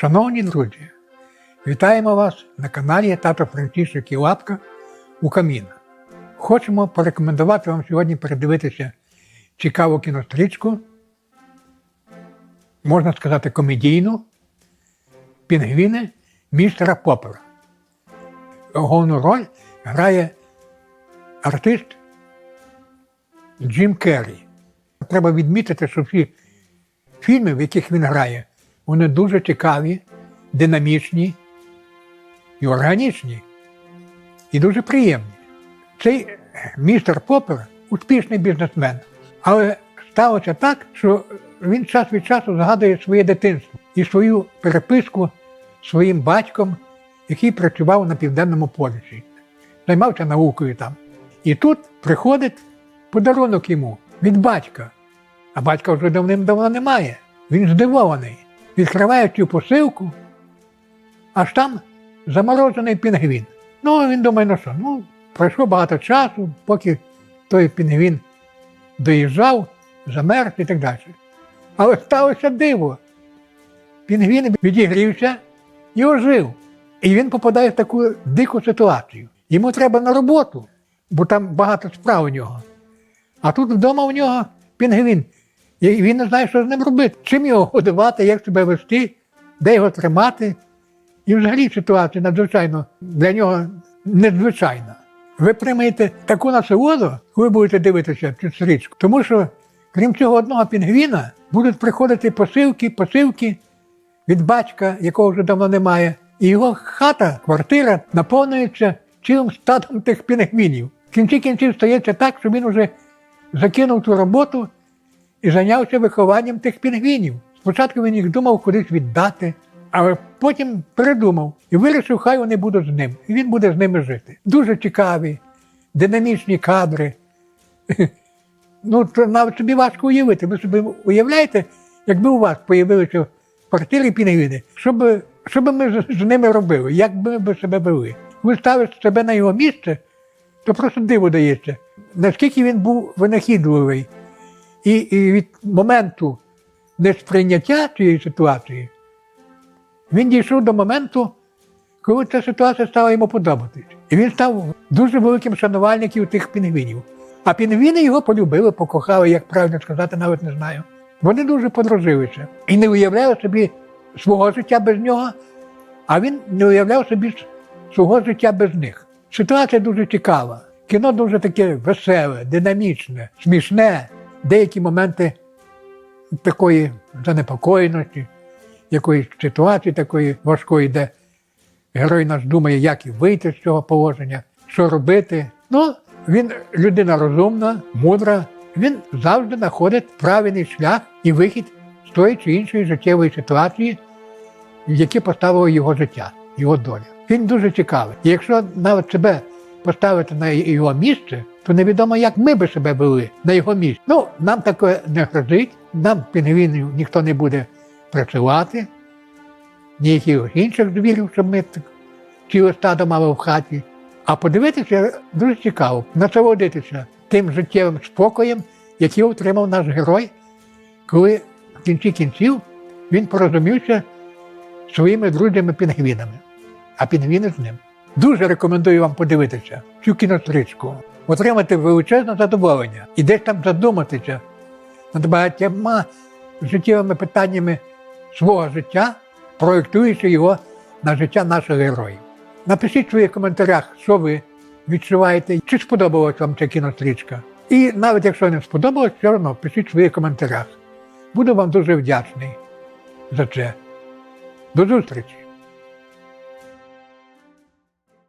Шановні друзі, вітаємо вас на каналі Тато Францішек і Лапка у камін. Хочемо порекомендувати вам сьогодні передивитися цікаву кінострічку, можна сказати, комедійну Пінгвіни містера Поппера. Головну роль грає артист Джим Керрі. Треба відмітити, що всі фільми, в яких він грає, вони дуже цікаві, динамічні і органічні, і дуже приємні. Цей містер Поппер успішний бізнесмен, але сталося так, що він час від часу згадує своє дитинство і свою переписку з своїм батьком, який працював на південному полюсі, займався наукою там. І тут приходить подарунок йому від батька. А батька вже давним-давно немає. Він здивований. Відкриває цю посилку, аж там заморожений пінгвін. Ну, він думає, ну що, ну, пройшло багато часу, поки той пінгвін доїжджав, замерз і так далі. Але сталося диво. Пінгвін відігрівся і ожив. І він попадає в таку дику ситуацію. Йому треба на роботу, бо там багато справ у нього. А тут вдома у нього пінгвін. І він не знає, що з ним робити. Чим його годувати, як себе вести, де його тримати. І взагалі ситуація надзвичайно для нього незвичайна. Ви приймаєте таку насолоду, коли будете дивитися цю стрічку. Тому що, крім цього одного пінгвіна, будуть приходити посилки, посилки від батька, якого вже давно немає. І його хата, квартира наповнюється цілим стадом тих пінгвінів. В кінці кінців стається так, що він вже закинув ту роботу і зайнявся вихованням тих пінгвінів. Спочатку він їх думав кудись віддати, але потім передумав і вирішив, хай вони будуть з ним. І він буде з ними жити. Дуже цікаві, динамічні кадри. Ну, то навіть собі важко уявити. Ви собі уявляєте, якби у вас появилися в квартирі пінгвіни, що би, що би ми з ними робили, як би ми себе вели? Ви ставите себе на його місце, то просто диво дається, наскільки він був винахідливий. І, і від моменту несприйняття цієї ситуації він дійшов до моменту, коли ця ситуація стала йому подобатись. І він став дуже великим шанувальником тих пінгвінів. А пінгвіни його полюбили, покохали, як правильно сказати, навіть не знаю. Вони дуже подружилися і не уявляли собі свого життя без нього, а він не уявляв собі свого життя без них. Ситуація дуже цікава. Кіно дуже таке веселе, динамічне, смішне, деякі моменти такої занепокоєності, якоїсь ситуації такої важкої, де герой наш думає, як і вийти з цього положення, що робити. Ну, він людина розумна, мудра, він завжди знаходить правильний шлях і вихід з тої чи іншої життєвої ситуації, які поставило його життя, його доля. Він дуже цікавий. І якщо навіть себе поставити на його місце, то невідомо, як ми би себе вели на його місці. Ну, нам таке не грозить, нам пінгвінів ніхто не буде працювати, ніяких інших звірів, щоб ми ціле стадо мали в хаті. А подивитися дуже цікаво, насолодитися тим життєвим спокоєм, який отримав наш герой, коли в кінці кінців він порозумівся своїми друзями-пінгвінами, а пінгвіни з ним. Дуже рекомендую вам подивитися цю кінострічку, отримати величезне задоволення і десь там задуматися над багатьма життєвими питаннями свого життя, проєктуючи його на життя наших героїв. Напишіть в своїх коментарях, що ви відчуваєте, чи сподобалась вам ця кінострічка. І навіть якщо не сподобалось, все одно пишіть в своїх коментарях. Буду вам дуже вдячний за це. До зустрічі!